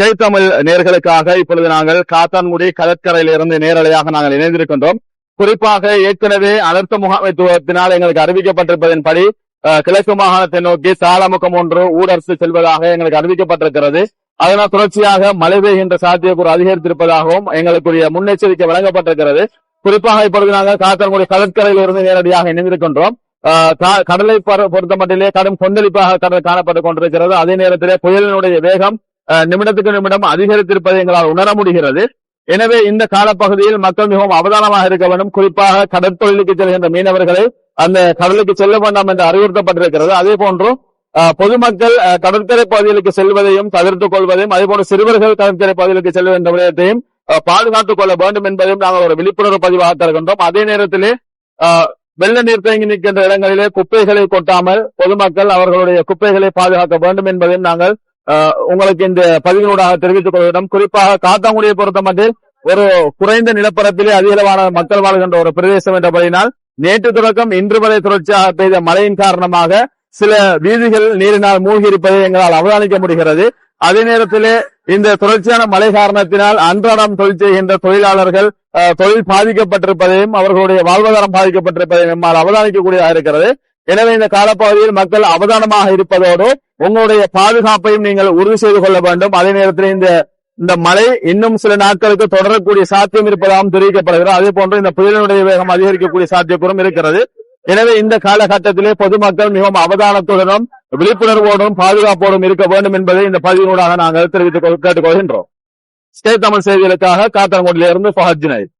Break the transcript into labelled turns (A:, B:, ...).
A: Sky Tamil நேர்களுக்காக இப்பொழுது நாங்கள் காத்தான்குடி கடற்கரையிலிருந்து நேரலையாக நாங்கள் இணைந்திருக்கின்றோம். குறிப்பாக ஏற்கனவே அனர்த்த முகாமைத்துவத்தினால் எங்களுக்கு அறிவிக்கப்பட்டிருப்பதன்படி படி கிழக்கு மாகாணத்தை நோக்கி சாலமுகம் ஒன்று ஊடரசு செல்வதாக எங்களுக்கு அறிவிக்கப்பட்டிருக்கிறது. அதனால் தொடர்ச்சியாக மழை பெய்கின்ற சாத்தியக்கூறு அதிகரித்திருப்பதாகவும் எங்களுக்குரிய முன்னெச்சரிக்கை வழங்கப்பட்டிருக்கிறது. குறிப்பாக இப்பொழுது நாங்கள் காத்தான்குடி கடற்கரையில் இருந்து நேரடியாக இணைந்திருக்கின்றோம். கா- கடலை பொருத்தமட்டிலே கடும் கொந்தளிப்பாக கடல் காணப்பட்டுக் கொண்டிருக்கிறது. அதே நேரத்திலே புயலினுடைய வேகம் நிமிடத்துக்கு நிமிடம் அதிகரித்திருப்பதை எங்களால் உணர முடிகிறது. எனவே இந்த காலப்பகுதியில் மக்கள் மிகவும் அவதானமாக இருக்க வேண்டும். குறிப்பாக கடற்தொழிலுக்கு செல்கின்ற மீனவர்களை அந்த கடலுக்கு செல்ல வேண்டாம் என்று அறிவுறுத்தப்பட்டிருக்கிறது. அதே போன்று பொதுமக்கள் கடற்கரை பகுதிகளுக்கு செல்வதையும் தவிர்த்துக் கொள்வதையும் அதே போன்ற சிறுவர்கள் கடற்கரை பகுதிகளுக்கு செல்ல என்ற விடயத்தையும் பாதுகாத்துக் கொள்ள வேண்டும் என்பதையும் நாங்கள் ஒரு விழிப்புணர்வு பதிவாக தருகின்றோம். அதே நேரத்திலே ஆஹ் வெள்ள நீர் தேங்கி நிற்கின்ற இடங்களிலே குப்பைகளை கொட்டாமல் பொதுமக்கள் அவர்களுடைய குப்பைகளை பாதுகாக்க வேண்டும் என்பதையும் நாங்கள் உங்களுக்கு இந்த பதிவினூடாக தெரிவித்துக் கொள்கிறோம். குறிப்பாக காத்தாங்குடியை பொறுத்த மட்டில் ஒரு குறைந்த நிலப்பரப்பிலே அதிகளவான மக்கள் வாழ்கின்ற ஒரு பிரதேசம் என்றபடியினால் நேற்று தொடக்கம் இன்று வரை தொடர்ச்சியாக பெய்த மழையின் காரணமாக சில வீதிகள் நீரினால் மூழ்கி இருப்பதை எங்களால் அவதானிக்க முடிகிறது. அதே நேரத்திலே இந்த தொடர்ச்சியான மழை காரணத்தினால் அன்றாடம் தொழில் செய்கின்ற தொழிலாளர்கள் அஹ், தொழில் பாதிக்கப்பட்டிருப்பதையும் அவர்களுடைய வாழ்வாதாரம் பாதிக்கப்பட்டிருப்பதையும் நம்மால் அவதானிக்கக்கூடியதாக இருக்கிறது. எனவே இந்த காலப்பகுதியில் மக்கள் அவதானமாக இருப்பதோடு உங்களுடைய பாதுகாப்பையும் நீங்கள் உறுதி செய்து கொள்ள வேண்டும். அதே நேரத்தில் இந்த இந்த மழை இன்னும் சில நாட்களுக்கு தொடரக்கூடிய சாத்தியம் இருப்பதாகவும் தெரிவிக்கப்படுகிறது. அதே போன்று இந்த புயலினுடைய வேகம் அதிகரிக்கக்கூடிய சாத்தியக்கூறும் இருக்கிறது. எனவே இந்த காலகட்டத்திலே பொதுமக்கள் மிகவும் அவதானத்துடனும் விழிப்புணர்வோடும் பாதுகாப்போடும் இருக்க வேண்டும் என்பதை இந்த பதிவினூடாக நாங்கள் தெரிவித்துக் கொள்- கேட்டுக்கொள்கின்றோம். ஸ்டேட் தமிழ் செய்திகளுக்காக காத்தாங்குடியிலிருந்து ஃபஹத் ஜுனைத்.